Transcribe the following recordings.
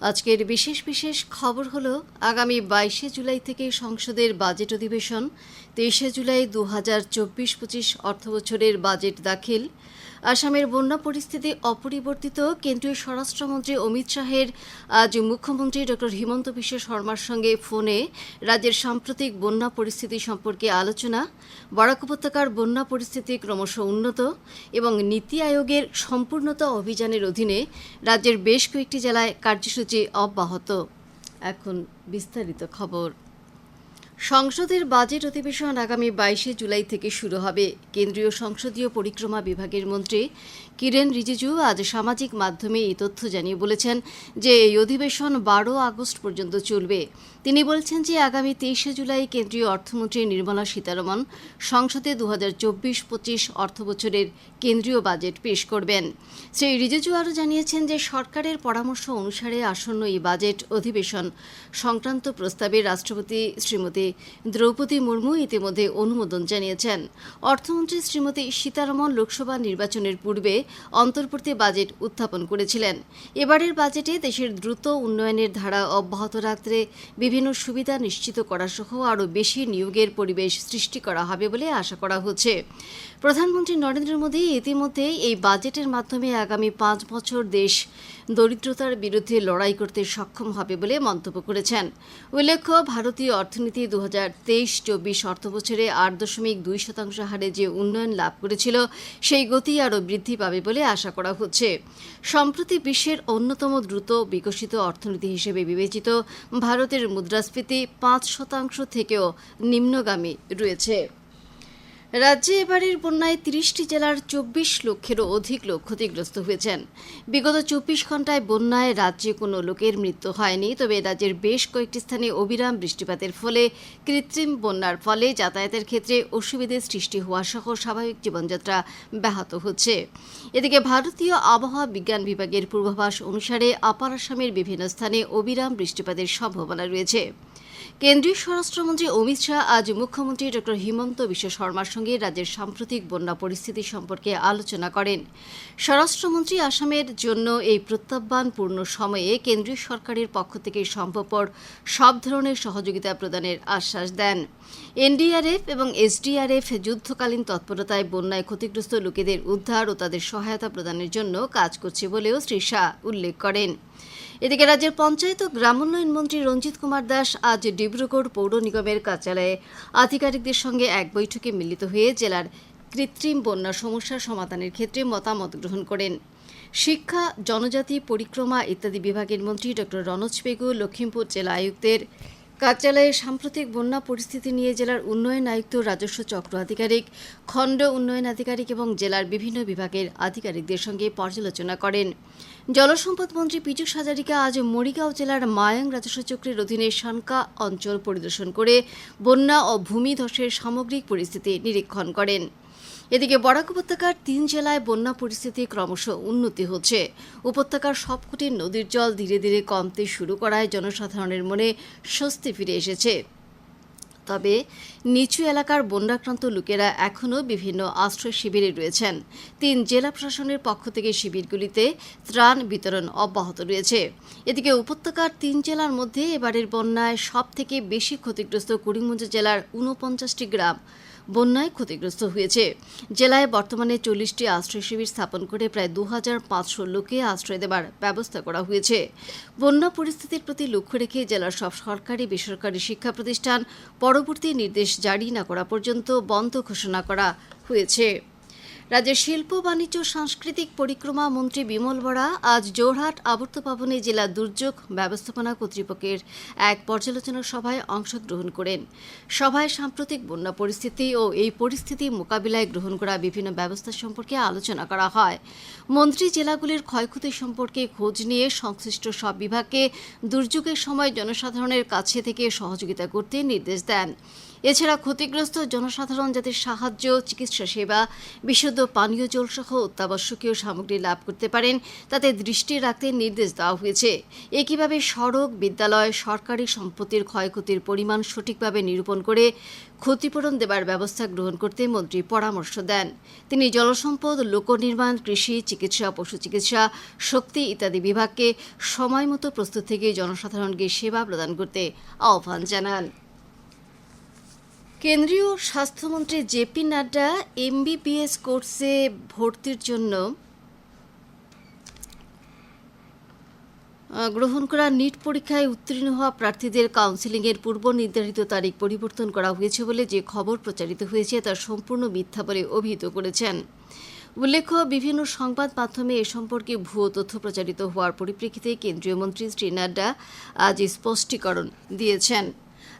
আজকের বিশেষ বিশেষ খবর হলো, আগামী বাইশে জুলাই থেকে সংসদের বাজেট অধিবেশন, তেইশে জুলাই দু হাজার চব্বিশ পঁচিশ অর্থবছরের বাজেট দাখিল। আসামের বন্যা পরিস্থিতি অপরিবর্তিত, কেন্দ্রীয় স্বরাষ্ট্রমন্ত্রী অমিত শাহের আজ মুখ্যমন্ত্রী ড. হিমন্ত বিশ্ব শর্মার সঙ্গে ফোনে রাজ্যের সাম্প্রতিক বন্যা পরিস্থিতি সম্পর্কে আলোচনা। বরাক উপত্যকার বন্যা পরিস্থিতি ক্রমশ উন্নত এবং নীতি আয়োগের সম্পূর্ণতা অভিযানের অধীনে রাজ্যের বেশ কয়েকটি জেলায় কার্যসূচি অব্যাহত। এখন বিস্তারিত খবর সংসদের বাজেট অধিবেশন আগামী বাইশে জুলাই থেকে শুরু হবে। কেন্দ্রীয় সংসদীয় পরিক্রমা বিভাগের মন্ত্রী কিরেন রিজিজু আজ সামাজিক মাধ্যমে এই তথ্য জানিয়ে বলেছেন যে এই অধিবেশন বারো আগস্ট পর্যন্ত চলবে। তিনি বলছেন যে আগামী তেইশে জুলাই কেন্দ্রীয় অর্থমন্ত্রী নির্মলা সীতারমন সংসদে দু হাজার চব্বিশ পঁচিশ অর্থবছরের কেন্দ্রীয় বাজেট পেশ করবেন। শ্রী রিজিজু আরও জানিয়েছেন যে সরকারের পরামর্শ অনুসারে আসন্ন এই বাজেট অধিবেশন সংক্রান্ত প্রস্তাবে রাষ্ট্রপতি শ্রীমতী দ্রৌপদী মুর্মু ইতিমধ্যে অনুমোদন জানিয়েছেন। অর্থমন্ত্রী শ্রীমতী সীতারমন লোকসভা নির্বাচনের পূর্বে অন্তর্বর্তী বাজেট উত্থাপন করেছিলেন। এবারের বাজেটে দেশের দ্রুত উন্নয়নের ধারা অব্যাহত রাখতে বিভিন্ন সুবিধা নিশ্চিত করা সহ আরও বেশি নিয়োগের পরিবেশ সৃষ্টি করা হবে বলে আশা করা হচ্ছে। প্রধানমন্ত্রী নরেন্দ্র মোদী ইতিমধ্যে এই বাজেটের মাধ্যমে আগামী পাঁচ বছর দেশ দরিদ্রতার বিরুদ্ধে লড়াই করতে সক্ষম হবে বলে মন্তব্য করেছেন। উল্লেখ্য, ভারতীয় অর্থনীতি দু হাজার তেইশ চব্বিশ অর্থবছরে আট দশমিক দুই শতাংশ হারে যে উন্নয়ন লাভ করেছিল, সেই গতি আরও বৃদ্ধি পাবে বলে আশা করা হচ্ছে। সম্প্রতি বিশ্বের অন্যতম দ্রুত বিকশিত অর্থনীতি হিসেবে বিবেচিত ভারতের মুদ্রাস্ফীতি পাঁচ শতাংশ থেকেও নিম্নগামী রয়েছে। রাজ্যে এবারের বন্যায় তিরিশটি জেলার চব্বিশ লক্ষেরও অধিক লোক ক্ষতিগ্রস্ত হয়েছেন। বিগত চব্বিশ ঘন্টায় বন্যায় রাজ্যে কোনো লোকের মৃত্যু হয়নি, তবে রাজ্যের বেশ কয়েকটি স্থানে অবিরাম বৃষ্টিপাতের ফলে কৃত্রিম বন্যার ফলে যাতায়াতের ক্ষেত্রে অসুবিধে সৃষ্টি হওয়া সহ স্বাভাবিক জীবনযাত্রা ব্যাহত হচ্ছে। এদিকে ভারতীয় আবহাওয়া বিজ্ঞান বিভাগের পূর্বাভাস অনুসারে আপার আসামের বিভিন্ন স্থানে অবিরাম বৃষ্টিপাতের সম্ভাবনা রয়েছে। কেন্দ্রীয় স্বরাষ্ট্রমন্ত্রী অমিত শাহ আজ মুখ্যমন্ত্রী ড. হিমন্ত বিশ্ব শর্মার সঙ্গে রাজ্যের সাম্প্রতিক বন্যা পরিস্থিতি সম্পর্কে আলোচনা করেন। স্বরাষ্ট্রমন্ত্রী আসামের জন্য এই প্রত্যাহ্বানপূর্ণ সময়ে কেন্দ্রীয় সরকারের পক্ষ থেকে সম্ভবপর সব ধরনের সহযোগিতা প্রদানের আশ্বাস দেন। এনডিআরএফ এবং এসডিআরএফ যুদ্ধকালীন তৎপরতায় বন্যায় ক্ষতিগ্রস্ত লোকেদের উদ্ধার ও তাদের সহায়তা প্রদানের জন্য কাজ করছে বলেও শ্রী শাহ উল্লেখ করেন। এদিকে রাজ্যের পঞ্চায়েত ও গ্রামোন্নয়ন মন্ত্রী রঞ্জিত কুমার দাস আজ ডিব্রুগড় পৌর নিগমের কার্যালয়ে আধিকারিকদের সঙ্গে এক বৈঠকে মিলিত হয়ে জেলার কৃত্রিম বন্যা সমস্যার সমাধানের ক্ষেত্রে মতামত গ্রহণ করেন। শিক্ষা, জনজাতি, পরিক্রমা ইত্যাদি বিভাগের মন্ত্রী ডক্টর রনজ পেগু লক্ষিমপুর জেলা আয়ুক্তের কার্যালয়ে সাম্প্রতিক বন্যা পরিস্থিতি নিয়ে জেলার উন্নয়ন আয়ুক্ত রাজস্ব চক্র আধিকারিক, খণ্ড উন্নয়ন আধিকারিক এবং জেলার বিভিন্ন বিভাগের আধিকারিকদের সঙ্গে পর্যালোচনা করেন। জলসম্পদ মন্ত্রী পীযূষ হাজারিকা আজ মরিগাঁও জেলার মায়াং রাজস্ব চক্রের অধীনে সানকা অঞ্চল পরিদর্শন করে বন্যা ও ভূমিধসের সামগ্রিক পরিস্থিতি নিরীক্ষণ করেন। এদিকে বরাক উপত্যকার তিন জেলায় বন্যা পরিস্থিতি ক্রমশ উন্নতি হচ্ছে। উপত্যকার সবকটি নদীর জল ধীরে ধীরে কমতে শুরু করায় জনসাধারণের মনে স্বস্তি ফিরে এসেছে। তবে নিচু এলাকার বন্যাক্রান্ত লোকেরা এখনও বিভিন্ন আশ্রয় শিবিরে রয়েছেন। তিন জেলা প্রশাসনের পক্ষ থেকে শিবিরগুলিতে ত্রাণ বিতরণ অব্যাহত রয়েছে। এদিকে উপত্যকার তিন জেলার মধ্যে এবারের বন্যায় সব থেকে বেশি ক্ষতিগ্রস্ত করিমগঞ্জ জেলার ঊনপঞ্চাশটি গ্রাম। বন্যায় ক্ষতিগ্রস্ত হয়েছে। জেলায় বর্তমানে চল্লিশটি আশ্রয় শিবির স্থাপন করে প্রায় দু হাজার পাঁচশো লোকে আশ্রয় দেবার ব্যবস্থা করা হয়েছে। বন্যা পরিস্থিতির প্রতি লক্ষ্য রেখে জেলার সব সরকারি, বেসরকারি শিক্ষা প্রতিষ্ঠান পরবর্তী নির্দেশ জারি না করা পর্যন্ত বন্ধ ঘোষণা করা হয়েছে। রাজ্যের শিল্প, বাণিজ্য, সাংস্কৃতিক পরিক্রমা মন্ত্রী বিমল বরা আজ জোরহাট আবর্ত ভবনে জেলা দুর্যোগ ব্যবস্থাপনা কর্তৃপক্ষের এক পর্যালোচনা সভায় অংশগ্রহণ করেন। সভায় সাম্প্রতিক বন্যা পরিস্থিতি ও এই পরিস্থিতি মোকাবিলায় গ্রহণ করা বিভিন্ন ব্যবস্থা সম্পর্কে আলোচনা করা হয়। মন্ত্রী জেলাগুলির ক্ষয়ক্ষতি সম্পর্কে খোঁজ নিয়ে সংশ্লিষ্ট সব বিভাগকে দুর্যোগের সময় জনসাধারণের কাছে থেকে সহযোগিতা করতে নির্দেশ দেন। এছাড়া ক্ষতিগ্রস্ত জনসাধারণ যাতে সাহায্য, চিকিৎসা সেবা, বিশুদ্ধ পানীয় জল সহ অত্যাবশ্যকীয় সামগ্রী লাভ করতে পারেন, তাতে দৃষ্টি রাখতে নির্দেশ দেওয়া হয়েছে। একইভাবে সড়ক, বিদ্যালয়, সরকারি সম্পত্তির ক্ষয়ক্ষতির পরিমাণ সঠিকভাবে নিরূপণ করে ক্ষতিপূরণ দেবার ব্যবস্থা গ্রহণ করতে মন্ত্রী পরামর্শ দেন। তিনি জলসম্পদ, লোকনির্মাণ, কৃষি, চিকিৎসা, পশু চিকিৎসা, শক্তি ইত্যাদি বিভাগকে সময়মতো প্রস্তুত থেকে জনসাধারণকে সেবা প্রদান করতে আহ্বান জানান। কেন্দ্রীয় স্বাস্থ্যমন্ত্রী জেপি নাড্ডা এমবিবিএস কোর্সে ভর্তির জন্য গ্রহণ করা নিট পরীক্ষায় উত্তীর্ণ হওয়া প্রার্থীদের কাউন্সিলিংয়ের পূর্ব নির্ধারিত তারিখ পরিবর্তন করা হয়েছে বলে যে খবর প্রচারিত হয়েছে তা সম্পূর্ণ মিথ্যা বলে অভিহিত করেছেন। উল্লেখ্য, বিভিন্ন সংবাদ মাধ্যমে এ সম্পর্কে ভুয়ো তথ্য প্রচারিত হওয়ার পরিপ্রেক্ষিতে কেন্দ্রীয় মন্ত্রী শ্রী নাড্ডা আজ স্পষ্টীকরণ দিয়েছেন।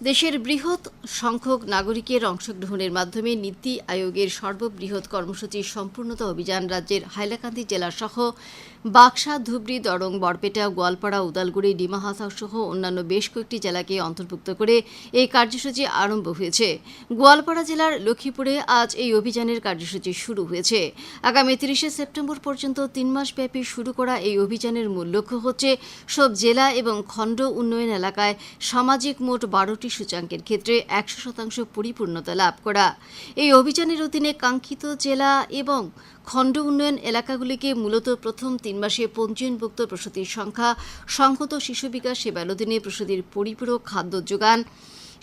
দেশের বৃহৎ সংখ্যক নাগরিকের অংশগ্রহণের মাধ্যমে নীতি আয়োগের সর্ববৃহৎ কর্মসূচি সম্পূর্ণতা অভিযান রাজ্যের হাইলাকান্দি জেলা সহ বাক্সা, ধুবড়ি, দরং, বরপেটা, গোয়ালপাড়া, উদালগুড়ি ডিমাহাসাও সহ অন্যান্য বেশ কয়েকটি জেলাকে অন্তর্ভুক্ত করে এই কার্যসূচি আরম্ভ হয়েছে। গোয়ালপাড়া জেলার লক্ষ্মীপুরে আজ এই অভিযানের কার্যসূচি শুরু হয়েছে। আগামী তিরিশে সেপ্টেম্বর পর্যন্ত তিন মাস ব্যাপী শুরু করা এই অভিযানের মূল লক্ষ্য হচ্ছে সব জেলা এবং খণ্ড উন্নয়ন এলাকায় সামাজিক মোট বারোটি সূচাঙ্কের ক্ষেত্রে একশো শতাংশ পরিপূর্ণতা লাভ করা। এই অভিযানের অধীনে কাঙ্ক্ষিত জেলা এবং খণ্ড উন্নয়ন এলাকাগুলিকে মূলত প্রথম তিন মাসে পঞ্জীয়নভুক্ত প্রসূতির সংখ্যা, সংহত শিশু বিকাশ সেবার অধীনে প্রসূতির পরিপূরক খাদ্য যোগান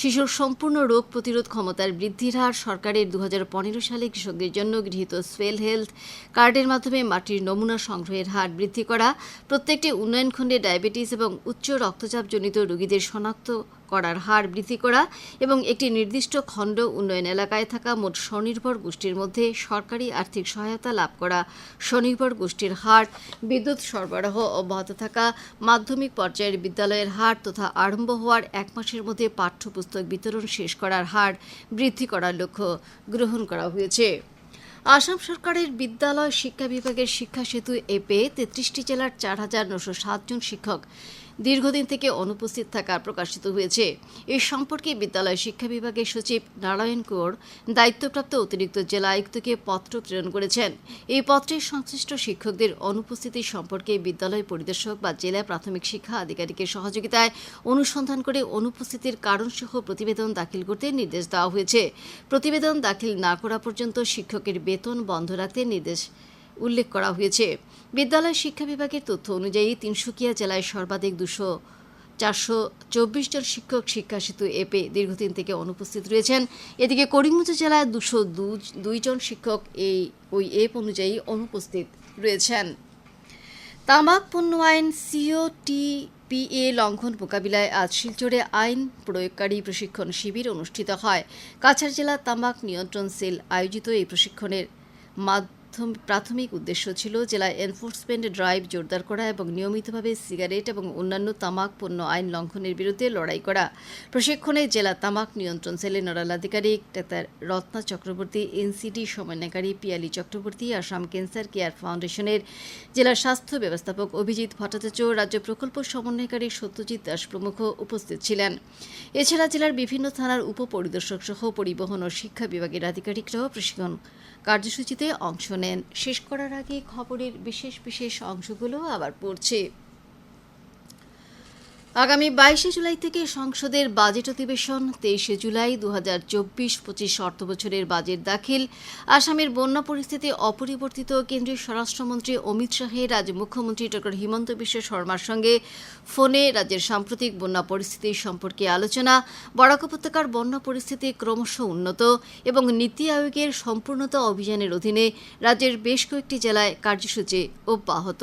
শিশুর সম্পূর্ণ রোগ প্রতিরোধ ক্ষমতার বৃদ্ধির হার, সরকারের দু হাজার পনেরো সালে কৃষকদের জন্য গৃহীত সোয়েল হেলথ কার্ডের মাধ্যমে মাটির নমুনা সংগ্রহের হার বৃদ্ধি করা, প্রত্যেকটি উন্নয়ন খণ্ডে ডায়াবেটিস এবং উচ্চ রক্তচাপজনিত রোগীদের শনাক্ত করার হার বৃদ্ধি করা এবং একটি নির্দিষ্ট খণ্ড উন্নয়ন এলাকায় থাকা মোট স্বনির্ভর গোষ্ঠীর মধ্যে সরকারি আর্থিক সহায়তা লাভ করা, স্বনির্ভর গোষ্ঠীর হার, বিদ্যুৎ সরবরাহ অব্যাহত থাকা, মাধ্যমিক পর্যায়ের বিদ্যালয়ের হার তথা আরম্ভ হওয়ার এক মাসের মধ্যে পাঠ্যপুস্তক বিতরণ শেষ করার হার বৃদ্ধি করার লক্ষ্য গ্রহণ করা হয়েছে। আসাম সরকারের বিদ্যালয় শিক্ষা বিভাগের শিক্ষা সেতু এপে তেত্রিশটি জেলার চার হাজার নশো সাতজন শিক্ষক দীর্ঘদিন থেকে অনুপস্থিত থাকা প্রকাশিত হয়েছে। এ সম্পর্কে বিদ্যালয় শিক্ষা বিভাগের সচিব নারায়ণ কৌর দায়িত্বপ্রাপ্ত অতিরিক্ত জেলা আয়ুক্তকে পত্র প্রেরণ করেছেন। এই পত্রে সংশ্লিষ্ট শিক্ষকদের অনুপস্থিতি সম্পর্কে বিদ্যালয় পরিদর্শক বা জেলা প্রাথমিক শিক্ষা আধিকারিকের সহযোগিতায় অনুসন্ধান করে অনুপস্থিতির কারণসহ প্রতিবেদন দাখিল করতে নির্দেশ দেওয়া হয়েছে। প্রতিবেদন দাখিল না করা পর্যন্ত শিক্ষকের বেতন বন্ধ রাখতে নির্দেশ উল্লেখ করা হয়েছে। বিদ্যালয় শিক্ষা বিভাগের তথ্য অনুযায়ী তিনসুকিয়া জেলায় সর্বাধিক দুশো চারশো চব্বিশ জন শিক্ষক শিক্ষা সেতু এপে দীর্ঘদিন থেকে অনুপস্থিত রয়েছেন। এদিকে করিমগঞ্জ জেলায় দুশো দুইজন শিক্ষক এই, ওই এপ অনুযায়ী অনুপস্থিত রয়েছেন। তামাক পণ্য আইন সিওটি পিএ লঙ্ঘন মোকাবিলায় আজ শিলচরে আইন প্রয়োগকারী প্রশিক্ষণ শিবির অনুষ্ঠিত হয়। কাছাড় জেলা তামাক নিয়ন্ত্রণ সেল আয়োজিত এই প্রশিক্ষণের মাধ্যম প্রাথমিক উদ্দেশ্য ছিল জেলায় এনফোর্সমেন্ট ড্রাইভ জোরদার করা এবং নিয়মিতভাবে সিগারেট এবং অন্যান্য তামাক পণ্য আইন লঙ্ঘনের বিরুদ্ধে লড়াই করা। প্রশিক্ষণে জেলা তামাক নিয়ন্ত্রণ সেলের নোডাল আধিকারিক ডাক্তার রত্না চক্রবর্তী, এনসিডি সমন্বয়কারী পিয়ালি চক্রবর্তী, আসাম ক্যান্সার কেয়ার ফাউন্ডেশনের জেলা স্বাস্থ্য ব্যবস্থাপক অভিজিৎ ভট্টাচার্য, রাজ্য প্রকল্প সমন্বয়কারী সত্যজিৎ দাস প্রমুখ উপস্থিত ছিলেন। এছাড়া জেলার বিভিন্ন থানার উপপরিদর্শক সহ পরিবহন ও শিক্ষা বিভাগের আধিকারিকরাও প্রশিক্ষণ কার্যসূচিতে অংশ নেন। শেষ করার আগে খবরের বিশেষ বিশেষ অংশগুলো আবার পড়ছে। আগামী বাইশে জুলাই থেকে সংসদের বাজেট অধিবেশন, তেইশে জুলাই দু হাজার চব্বিশ পঁচিশ অর্থ বছরের বাজেট দাখিল। আসামের বন্যা পরিস্থিতি অপরিবর্তিত। কেন্দ্রীয় স্বরাষ্ট্রমন্ত্রী অমিত শাহের রাজ্য মুখ্যমন্ত্রী ডক্টর হিমন্ত বিশ্ব শর্মার সঙ্গে ফোনে রাজ্যের সাম্প্রতিক বন্যা পরিস্থিতি সম্পর্কে আলোচনা। বরাক উপত্যকার বন্যা পরিস্থিতি ক্রমশ উন্নত এবং নীতি আয়োগের সম্পূর্ণতা অভিযানের অধীনে রাজ্যের বেশ কয়েকটি জেলায় কার্যসূচি অব্যাহত।